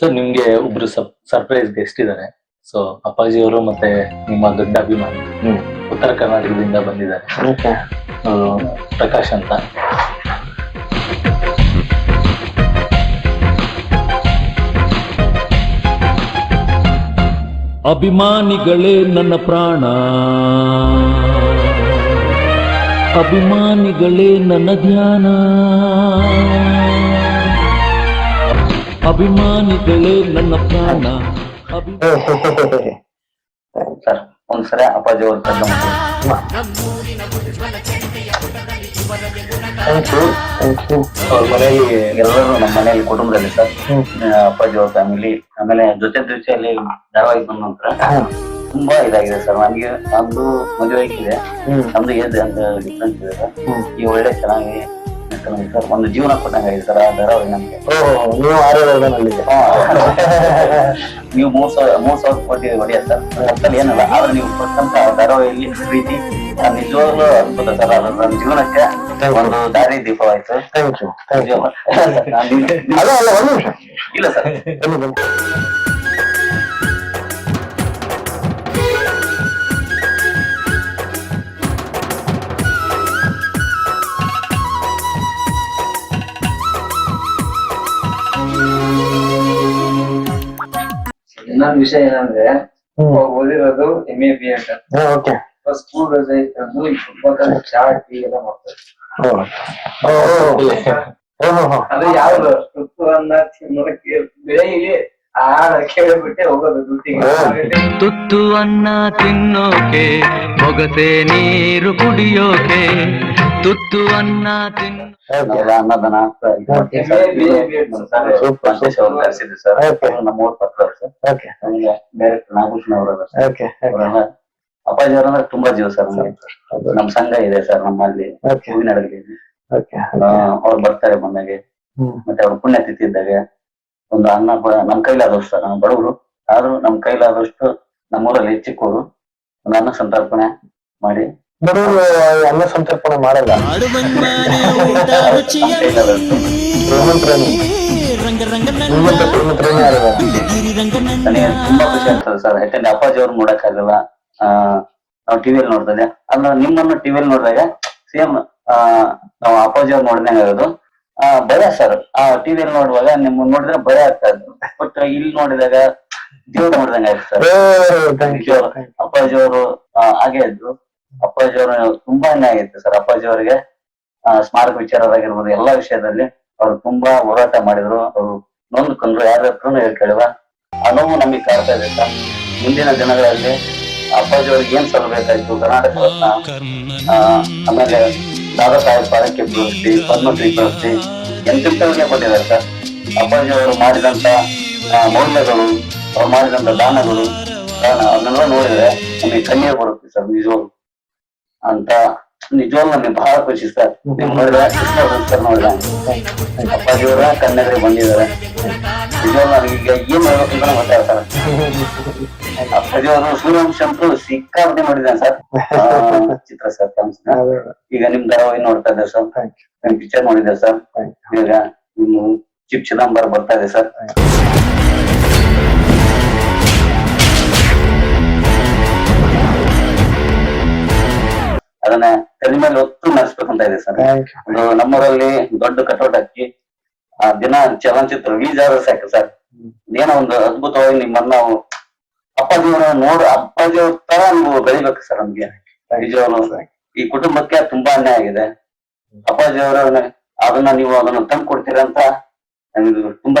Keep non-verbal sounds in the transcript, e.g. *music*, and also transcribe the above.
Sir ನಿಮ್ಗೆ ಒಬ್ರು surprise guest ಇದ್ದಾರೆ ಸೊ ಅಪ್ಪಾಜಿ ಅವರು ಮತ್ತೆ ನಿಮ್ಮ ದೊಡ್ಡ ಅಭಿಮಾನಿ. ಉತ್ತರ ಕರ್ನಾಟಕದಿಂದ ಬಂದಿದ್ದಾರೆ. ಪ್ರಕಾಶ್ ಅಂತ. ಅಭಿಮಾನಿಗಳೇ ನನ್ನ ಪ್ರಾಣ. ಅಭಿಮಾನಿಗಳೇ ನನ್ನ ಧ್ಯಾನ. ಅಭಿಮಾನಿಗಳೇ ನನ್ನ ಪ್ರಾಣ. ಅಭಿ ಸರ್ ಒಂದ್ಸರಿ ಅಪ್ಪಾಜಿ ಅವ್ರ ಅವ್ರ ಮನೆಯಲ್ಲಿ ಎಲ್ಲರೂ ನಮ್ಮ ಮನೆಯಲ್ಲಿ ಕುಟುಂಬದಲ್ಲಿ ಸರ್. ಅಪ್ಪಾಜಿ ಅವ್ರ ಫ್ಯಾಮಿಲಿ ಆಮೇಲೆ ಜೊತೆ ದೃಷ್ಟಿಯಲ್ಲಿ ಧಾರಾವಾಹಿ ಬಂದ ನಂತರ ತುಂಬಾ ಇದಾಗಿದೆ ಸರ್. ನನಗೆ ನಮ್ದು ಮದುವೆ ಆಗಿದೆ. ನಮ್ದು ಏಜ್ ಅಂತ ಡಿಫ್ರೆನ್ಸ್ ಇದೆ ಸರ್. ಈ ಒಳ್ಳೆ ಚೆನ್ನಾಗಿ ಸರ್ ಒಂದು ಜೀವನ ಕೊಟ್ಟಂಗ ಸರ್ ಆ ಧಾರಾವಾಹಿ ನಮ್ಗೆ. ನೀವು ಹಾ. ನೀವು ಮೂರ್ ಸಾವಿರ ಮೂರ್ ಸಾವಿರ ಕೋಟಿ ಹೊಡೆಯ ಸರ್ ಅಷ್ಟಲ್ಲಿ ಏನಲ್ಲ ಆದ್ರೆ ನೀವು ಕೊಟ್ಟಂತ ಧಾರಾವಾಹಿಯಲ್ಲಿ ಪ್ರೀತಿ ನಿಜವಾಗ್ಲೂ ಅದ್ಭುತ ಸರ್ ಅದು ನನ್ನ ಜೀವನಕ್ಕೆ ಒಂದು ದಾರಿ ದೀಪವಾಯ್ತು. ಥ್ಯಾಂಕ್ *laughs* ಯು ಇನ್ನೊಂದು ವಿಷಯ ಏನಂದ್ರೆ ಓದಿರೋದು ಎಂ ಎ ಬಿ ಅಂತ. ಹಾ ಓಕೆ ಸ್ಕೂಲ್ ರಜೆ ಇತ್ತು ಫುಟ್ಬಾಲ್ ಚಾಟ್ ಎಲ್ಲ ಮಾಡ್ತಾರೆ. ಅದು ಯಾವ್ದು? ತುತ್ತುವನ್ನ ತಿನ್ನೋಕೆ ಬೆಳಿಗ್ಗೆ ಆಹಾರ ಕೇಳಿಬಿಟ್ಟೆ ಹೋಗೋದು ದುಡ್ಡಿಗೆ. ತುತ್ತು ಅನ್ನ ತಿನ್ನೋಕೆ ಮೊಗತೆ ನೀರು ಕುಡಿಯೋಕೆ ತುತ್ತು ಅನ್ನ ತಿನ್ನೋ ಅನ್ನದಾನ ಸರ್. ನಮ್ಮ ಊರ್ ಪಕ್ಕ ಸರ್. ಓಕೆ ನಮಗೆ ಡೈರೆಕ್ಟ್ ನಾಗಭೂಷಣ ಅವರು ಓಕೆ ಅಪ್ಪಾಜಿ ಅವರಂದ್ರೆ ತುಂಬಾ ಜೀವ ಸರ್ ನಮ್ ಸಂಘ ಇದೆ ಸರ್ ನಮ್ಮಲ್ಲಿ. ಓಕೆ ಅವ್ರು ಬರ್ತಾರೆ ಬಂದಾಗೆ ಮತ್ತೆ ಅವ್ರ ಪುಣ್ಯತಿಥಿ ಇದ್ದಾಗ ಒಂದು ಅನ್ನ ನಮ್ ಕೈಲಾದಷ್ಟು ಸರ್ ನಮ್ ಬಡವರು. ಆದ್ರೂ ನಮ್ ಕೈಲಾದಷ್ಟು ನಮ್ಮೂರಲ್ಲಿ ಚಿಕ್ಕವರು ಒಂದು ಅನ್ನ ಸಂತರ್ಪಣೆ ಮಾಡಿ ಬಡವರು ಅನ್ನ ಸಂತರ್ಪಣೆ ಮಾಡಲ್ಲ. ನನಗೆ ತುಂಬಾ ಖುಷಿ ಆಗ್ತದೆ ಸರ್. ಯಾಕಂದ್ರೆ ಅಪ್ಪಾಜಿ ಅವ್ರು ನೋಡಕ್ಕಾಗಲ್ಲ. ಆ ನಾವು ಟಿವಿಯಲ್ಲಿ ನೋಡ್ತದೆ ಅಂದ್ರೆ ನಿಮ್ಮನ್ನು ಟಿವಿಯಲ್ಲಿ ನೋಡಿದಾಗ ಸೇಮ್ ನಾವು ಅಪ್ಪಾಜಿ ಅವ್ರು ನೋಡಿದಂಗ ಆಗೋದು. ಆ ಭಯ ಸರ್. ಆ ಟಿವಿಯಲ್ಲಿ ನೋಡುವಾಗ ನಿಮ್ಮ ನೋಡಿದ್ರೆ ಭಯ ಆಗ್ತಾ ಇತ್ತು. ಬಟ್ ಇಲ್ಲಿ ನೋಡಿದಾಗ ದೇವ್ರು ನೋಡಿದಂಗ ಆಯ್ತು ಸರ್. ಅಪ್ಪಾಜಿ ಅವರು ಹಾಗೆ ಇದ್ರು. ಅಪ್ಪಾಜಿ ಅವರು ತುಂಬಾ ಅನ್ಯಾಯ ಆಗಿತ್ತು ಸರ್. ಅಪ್ಪಾಜಿ ಅವರಿಗೆ ಸ್ಮಾರಕ ವಿಚಾರದಾಗಿರ್ಬೋದು ಎಲ್ಲಾ ವಿಷಯದಲ್ಲಿ ಅವರು ತುಂಬಾ ಹೋರಾಟ ಮಾಡಿದ್ರು. ಅವರು ನೊಂದ್ಕೊಂಡ್ರು ಯಾರ ಹತ್ರ ಹೇಳ್ಕೇಳುವ ಆ ನೋವು ನಮಗೆ ಕಾಡ್ತಾ ಇದೆ ಸರ್. ಮುಂದಿನ ದಿನಗಳಲ್ಲಿ ಅಪ್ಪಾಜಿ ಅವ್ರಿಗೆ ಏನ್ ಸಲ್ಲಬೇಕಾಯ್ತು? ಕರ್ನಾಟಕ ರತ್ನ ಆಮೇಲೆ ದಾದಾ ಸಾಹೇಬ್ ಪಾಲಕ್ಕೆ ಪ್ರಶಸ್ತಿ, ಪದ್ಮಶ್ರೀ ಪ್ರಶಸ್ತಿ ಎಂತೆಂತವ್ರಿಗೆ ಕೊಟ್ಟಿದ್ದಾರೆ ಸರ್. ಅಪ್ಪಾಜಿ ಅವರು ಮಾಡಿದಂತ ಮೌಲ್ಯಗಳು, ಅವ್ರು ಮಾಡಿದಂತ ದಾನಗಳು ದಾನ ಅದನ್ನೆಲ್ಲ ನೋಡಿದ್ರೆ ನಮಗೆ ಕಣ್ಣೀರು ಬರುತ್ತೆ ಸರ್, ನಿಜವಾಗ್ಲು. ಅಂತ ನಿಜವಾಗ್ಲೂ ನನಗೆ ಬಹಳ ಖುಷಿ ಸರ್ ನೀವು ನೋಡಿದ್ರೆ ಕೃಷ್ಣವರ್ಧನ್ ಸರ್ ನೋಡಿದ್ರೆ. ಅಪ್ಪಾಜಿ ಅವರ ಕನ್ನಡರಿಗೆ ಬಂದಿದ್ದಾರೆ. ನಿಜವಾಗ್ಲೂ ನನಗೆ ಈಗ ಏನ್ ಮಾಡ್ಬೇಕು ಅಂತ ಗೊತ್ತಾಗ ಸರ್. ಅಪ್ಪಾಜಿಯವರು ಸೂರ್ಯವಂಶ ಅಂತೂ ಸಿಕ್ಕಾಪಟ್ಟೆ ಮಾಡಿದ್ದಾನೆ ಸರ್. ಚಿತ್ರ ಸರ್. ಈಗ ನಿಮ್ ಧಾರಾವಾಹಿ ನೋಡ್ತಾ ಇದ್ದೆ ಸರ್. ನಿಮ್ ಪಿಕ್ಚರ್ ನೋಡಿದ್ದೆ ಸರ್. ಈಗ ನಿಮ್ಮ ಚಿಪ್ ಚಿದಂಬರ ಬರ್ತಾ ಇದೆ ಸರ್. ಅದನ್ನ ಮೇಲೆ ಒತ್ತು ನಡೆಸ್ಬೇಕಂತ ಇದೆ ಸರ್. ಒಂದು ನಮ್ಮೂರಲ್ಲಿ ದೊಡ್ಡ ಕಟೌಟ್ ಹಾಕಿ ಆ ದಿನ ಚಲನಚಿತ್ರ ರಿಲೀಸ್ ಆದ್ರೆ ಸಾಕು ಸರ್. ಏನೋ ಒಂದು ಅದ್ಭುತವಾಗಿ ನಿಮ್ಮನ್ನ ನಾವು ಅಪ್ಪಾಜಿ ಅವರ ನೋಡು ಅಪ್ಪಾಜಿ ಅವ್ರ ತರ ನೀವು ಬೆಳಿಬೇಕು ಸರ್ ನಮ್ಗೆ. ನಿಜವಾಗ್ಲು ಈ ಕುಟುಂಬಕ್ಕೆ ತುಂಬಾ ಅನ್ಯಾಯ ಆಗಿದೆ. ಅಪ್ಪಾಜಿ ಅವರ ಅದನ್ನ ನೀವು ಅದನ್ನ ತಂದು ಕೊಡ್ತೀರಾ ಅಂತ ನಮಗೆ ತುಂಬಾ